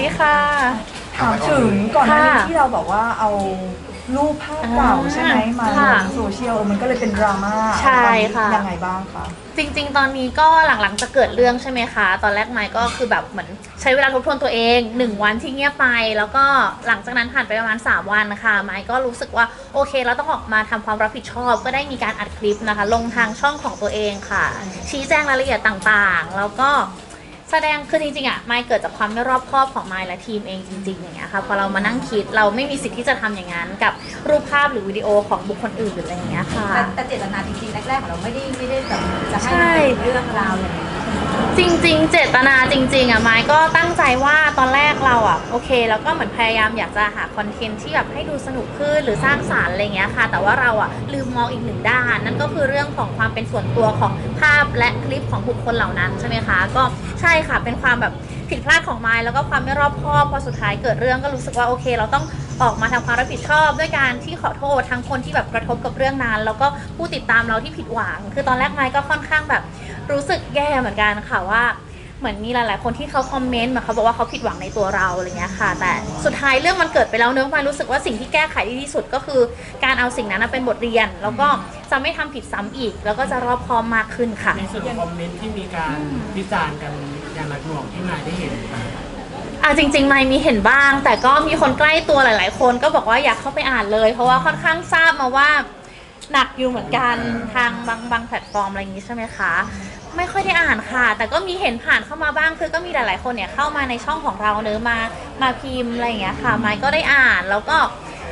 ดีค่ะ ถามถึงก่อนหน้านี้ค่ะที่เราบอกว่าเอารูปภาพเก่าอ่าใช่ไหมมาลค่ะงโซเชียลมันก็เลยเป็นดราม่าใช่ค่ะ ตอนนี้ยังไงบ้างคะ จริง ๆ ตอนนี้ก็หลังๆจะเกิดเรื่องใช่ไหมคะ ตอนแรกไมค์ก็คือแบบเหมือนใช้เวลาทบทวนตัวเองหนึ่งวันที่เงียบไป แล้วก็หลังจากนั้นผ่านไปประมาณ 3 วันนะคะไมค์ก็รู้สึกว่าโอเคเราต้องออกมาทำความรับผิดชอบ ก็ได้มีการอัดคลิปนะคะ ลงทางช่องของตัวเองค่ะ ชี้แจงรายละเอียดต่างๆ แล้วก็ แสดงคือจริงๆอะไมค์เกิดจากความไม่รอบคอบของไมค์และทีมเองจริงๆอย่างเงี้ยค่ะพอเรามานั่งคิดเราไม่มีสิทธิ์ที่จะทำอย่างนั้นกับรูปภาพหรือวิดีโอของบุคคลอื่นหรืออะไรอย่างเงี้ยค่ะ แต่แต่เจตนาจริงๆแรกๆของเราไม่ได้ไม่ได้แบบจะให้มันเป็นเรื่องราวอย่างนี้ จริง ๆ เจตนาจริง ๆอะไม้ก็ตั้งใจว่าตอนแรกเราอะโอเค แล้วก็เหมือนพยายามอยากจะหาคอนเทนต์ที่แบบให้ดูสนุกขึ้นหรือสร้างสารรค์อะไรเงี้ยค่ะ แต่ว่าเราอะลืมมองอีกหนึ่งด้าน นั่นก็คือเรื่องของความเป็นส่วนตัวของภาพและคลิปของบุคคลเหล่านั้นใช่ไหมคะ ก็ใช่ค่ะเป็นความแบบ ผิดพลาดของไม้แล้วก็ความไม่รอบคอบพอสุดท้ายเกิดเรื่องก็รู้สึกว่าโอเค เราต้องออกมาทำความรับผิดชอบด้วยการที่ขอโทษทั้งคนที่แบบกระทบกับเรื่องนั้น แล้วก็ผู้ติดตามเราที่ผิดหวัง คือตอนแรกไม้ก็ค่อนข้างแบบรู้สึกแย่เหมือนกันค่ะว่าเหมือนมีหลาย ๆ คนที่เขาคอมเมนต์มาเขาบอกว่าเขาผิดหวังในตัวเราอะไรเงี้ยค่ะ แต่สุดท้ายเรื่องมันเกิดไปแล้วเนื้อะมารู้สึกว่าสิ่งที่แก้ไขดีที่สุดก็คือ การเอาสิ่งนั้นนะเป็นบทเรียน แล้วก็จะไม่ทำผิดซ้ำอีก แล้วก็จะรอบคอบมากขึ้นค่ะในส่วนของคอมเมนต์ที่มีการวิจารณ์กันอย่างหนักหน่วงที่นายได้เห็นมา อะจริงๆไม่มีเห็นบ้าง แต่ก็มีคนใกล้ตัวหลาย ๆ คนก็บอกว่าอยากเข้าไปอ่านเลย เพราะว่าค่อนข้างทราบมาว่าหนักอยู่เหมือนกันทางบางบางแพลตฟอร์มอะไรอย่างนี้ใช่ไหมคะ ไม่ค่อยได้อ่านค่ะ แต่ก็มีเห็นผ่านเข้ามาบ้างคือก็มีหลาย ๆ คนเนี่ยเข้ามาในช่องของเราเนอะมามาพิมพ์อะไรอย่างเงี้ยค่ะ ไม้ก็ได้อ่านแล้วก็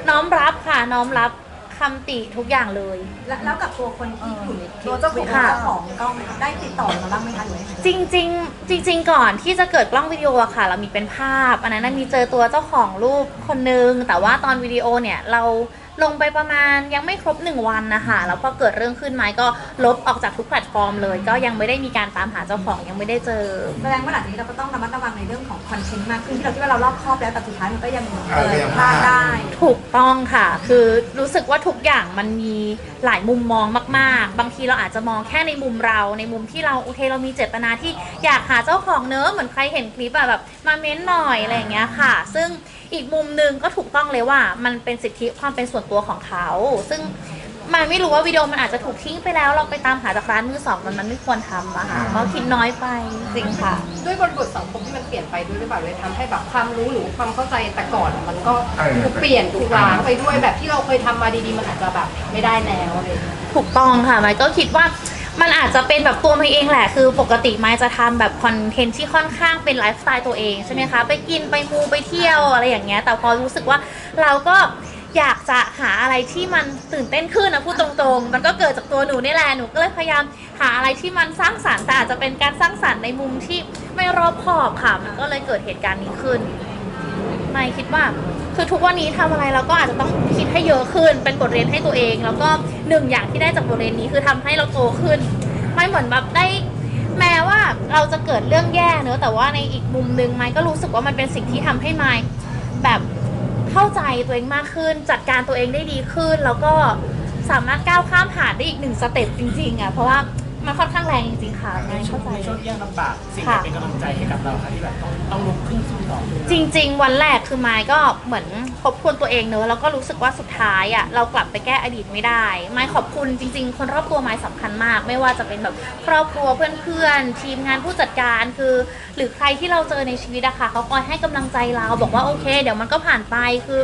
น้อมรับค่ะน้อมรับ คำติทุกอย่างเลย แล้วแล้วกับตัวคนที่อยู่ในคลิปตัวเจ้าของเจ้าของกล้องได้ติดต่อมาบ้างไหมคะหรือยังไง จริงๆ จริง ๆ ก่อนที่จะเกิดกล้องวิดีโออะค่ะ เรามีเป็นภาพ อันนั้นนะมีเจอตัวเจ้าของรูปคนนึง แต่ว่าตอนวิดีโอเนี่ยเรา ลงไปประมาณยังไม่ครบหนึ่งวันนะคะแล้วพอเกิดเรื่องขึ้นไหมก็ลบออกจากทุกแพลตฟอร์มเลย ก็ยังไม่ได้มีการตามหาเจ้าของยังไม่ได้เจอ แสดงว่าหลังจากนี้เราก็ต้องระมัดระวังในเรื่องของคอนเทนต์มากขึ้นที่เราคิดว่าเรารอบคอบแล้วแต่สุดท้ายมันก็ยังเออยังพลาดได้ ถูกต้องค่ะ คือรู้สึกว่าทุกอย่างมันมีหลายมุมมองมาก ๆ บางทีเราอาจจะมองแค่ในมุมเรา ในมุมที่เราโอเคเรามีเจตนาที่อยากหาเจ้าของเนอะเหมือนใครเห็นคลิปอะแบบมาเม้นหน่อยอะไรอย่างเงี้ยค่ะ ซึ่ง อีกมุมหนึ่งก็ถูกต้องเลยว่ามันเป็นสิทธิความเป็นส่วนตัวของเขา ซึ่งมันไม่รู้ว่าวิดีโอมันอาจจะถูกทิ้งไปแล้ว เราไปตามหาจากร้านมือสองมันมันไม่ควรทำอะค่ะเพราะคิดน้อยไปจริงค่ะ ด้วยบริบทสังคมที่มันเปลี่ยนไปด้วยหรือเปล่าเลยทำให้แบบความรู้หรือความเข้าใจแต่ก่อนมันก็เออถูกเปลี่ยนถูกล้างไปด้วยแบบที่เราเคยทำมาดีๆ มันอาจจะแบบไม่ได้แล้วอะไรอย่างเงี้ยถูกต้องค่ะไมค์ก็คิดว่า มันอาจจะเป็นแบบตัวมค์เองแหละ คือปกติไมค์จะทำแบบคอนเทนต์ที่ค่อนข้างเป็นไลฟ์สไตล์ตัวเองใช่ไหมคะ ไปกินไปมูไปเที่ยวอะไรอย่างเงี้ย แต่พอรู้สึกว่าเราก็อยากจะหาอะไรที่มันตื่นเต้นขึ้นนะพูดตรงๆ มันก็เกิดจากตัวหนูนี่แหละ หนูก็เลยพยายามหาอะไรที่มันสร้างสรรค์แต่อาจจะเป็นการสร้างสรรค์ในมุมที่ไม่รอบคอบค่ะ มันก็เลยเกิดเหตุการณ์นี้ขึ้น ไม่คิดว่า คือทุกวันนี้ทำอะไรเราก็อาจจะต้องคิดให้เยอะขึ้น เป็นบทเรียนให้ตัวเอง แล้วก็หนึ่งอย่างที่ได้จากบทเรียนนี้คือทำให้เราโตขึ้น ไม่เหมือนแบบได้ แม้ว่าเราจะเกิดเรื่องแย่เนอะแต่ว่าในอีกมุมหนึ่งไม้ก็รู้สึกว่ามันเป็นสิ่งที่ทำให้ไม้แบบเข้าใจตัวเองมากขึ้น จัดการตัวเองได้ดีขึ้น แล้วก็สามารถก้าวข้ามผ่านได้อีกหนึ่งสเต็ปจริงๆอะเพราะว่า มันค่อนข้างแรงจริงๆค่ะในไม้ช่วเข้างใจ ในช่วงที่ยากลำบากสิ่งค่ะที่เป็นกำลังใจให้กับเราค่ะที่แบบต้องต้องลุกขึ้นสู้ต่อจริง ๆ วันแรกคือไม้ก็เหมือนทบทวนตัวเองเนอะแล้วก็รู้สึกว่าสุดท้ายอะเรากลับไปแก้อดีตไม่ได้ไม้ขอบคุณจริง ๆ คนรอบตัวไม้สำคัญมาก ไม่ว่าจะเป็นแบบครอบครัวเพื่อนๆทีมงานผู้จัดการคือ หรือใครที่เราเจอในชีวิตอะค่ะเขาคอยให้กำลังใจเราบอกว่าโอเค เดี๋ยวมันก็ผ่านไปคือ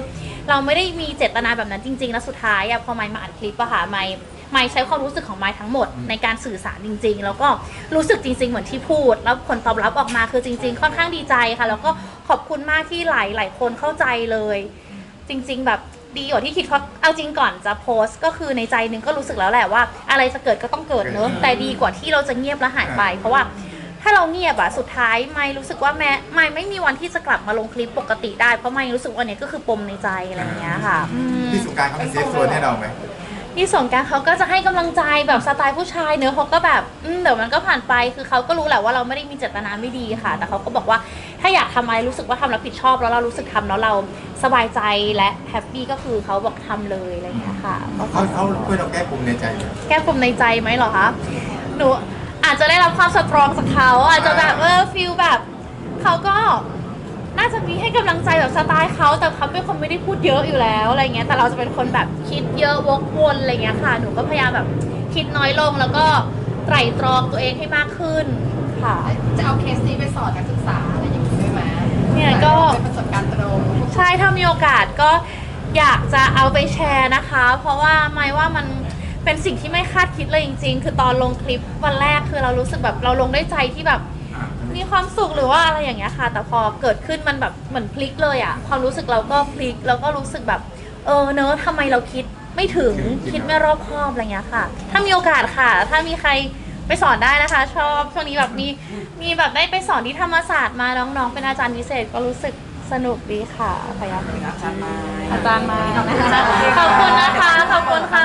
เราไม่ได้มีเจตนาแบบนั้นจริง ๆ แล้วสุดท้ายอะพอไม้มาอัดคลิปอะค่ะไม้ ไม้ใช้ความรู้สึกของไม้ทั้งหมด ในการสื่อสารจริง ๆ แล้วก็รู้สึกจริง ๆ เหมือนที่พูด แล้วผลตอบรับออกมาคือจริง ๆ ค่อนข้างดีใจค่ะ แล้วก็ขอบคุณมากที่หลายหลายคนเข้าใจเลย จริง ๆ แบบดีกว่าที่คิดเพราะเอาจริงก่อนจะโพสต์ก็คือในใจหนึงก็รู้สึกแล้วแหละว่า อะไรจะเกิดก็ต้องเกิดเนอะแต่ดีกว่าที่เราจะเงียบแล้วหายไป เพราะว่าถ้าเราเงียบอะสุดท้ายไม่รู้สึกว่าแม้ไม่ไม่มีวันที่จะกลับมาลงคลิปปกติได้เพราะไม่รู้สึกว่าเนี่ยก็คือปมในใจอะไรอย่างเงี้ยค่ะอืมพี่สงกรารเขาเป็นเซฟโซนให้เราไหม ที่สงกรารเขาก็จะให้กำลังใจแบบสไตล์ผู้ชายเนอะเขาก็แบบอืมเดี๋ยวมันก็ผ่านไปคือเขาก็รู้แหละว่าเราไม่ได้มีเจตนาไม่ดีค่ะ แต่เขาก็บอกว่าถ้าอยากทำอะไรรู้สึกว่าทำแล้วผิดชอบแล้วเรารู้สึกทำแล้วเราสบายใจและแฮปปี้ก็คือเขาบอกทำเลยอะไรอย่างเงี้ยค่ะก็ขเขาอบเขาช่วยเราแก้ปมในใจไหมแก้ปมในใจไหมเหรอคะ หนูอาจจะได้รับความสตรองจากเขาอาจจะแบบเออฟิลแบบเขาก็ น่าจะมีให้กำลังใจแบบสไตล์เขาแต่เขาเป็นคนไม่ได้พูดเยอะอยู่แล้วอะไรเงี้ยแต่เราจะเป็นคนแบบคิดเยอะวกวนอะไรเงี้ยค่ะ หนูก็พยายามแบบคิดน้อยลงแล้วก็ไตร่ตรองตัวเองให้มากขึ้นค่ะ จะเอาเคสนี้ไปสอนนักศึกษาอะไรอย่างนี้ด้วยไหมเนี่ยก็เป็นประสบการณ์ตรงใช่ถ้ามีโอกาสก็อยากจะเอาไปแชร์นะคะ เพราะว่าไม่ว่ามันเป็นสิ่งที่ไม่คาดคิดเลยจริง ๆ คือตอนลงคลิปวันแรกคือเรารู้สึกแบบเราลงด้วยใจที่แบบ มีความสุขหรือว่าอะไรอย่างเงี้ยค่ะ แต่พอเกิดขึ้นมันแบบเหมือนพลิกเลยอะความรู้สึกเราก็พลิกแล้วก็รู้สึกแบบ เออเนอะทำไมเราคิดไม่ถึงคิดไม่รอบคอบอะไรเงี้ยค่ะ ถ้ามีโอกาสค่ะ ถ้ามีใครไปสอนได้นะคะ ชอบช่วงนี้แบบมีมีแบบได้ไปสอนที่ธรรมศาสตร์มาน้องๆ เป็นอาจารย์พิเศษก็รู้สึกสนุกดีค่ะพยายามอาจารย์มาอาจารย์มาขอบคุณนะคะขอบคุณค่ะ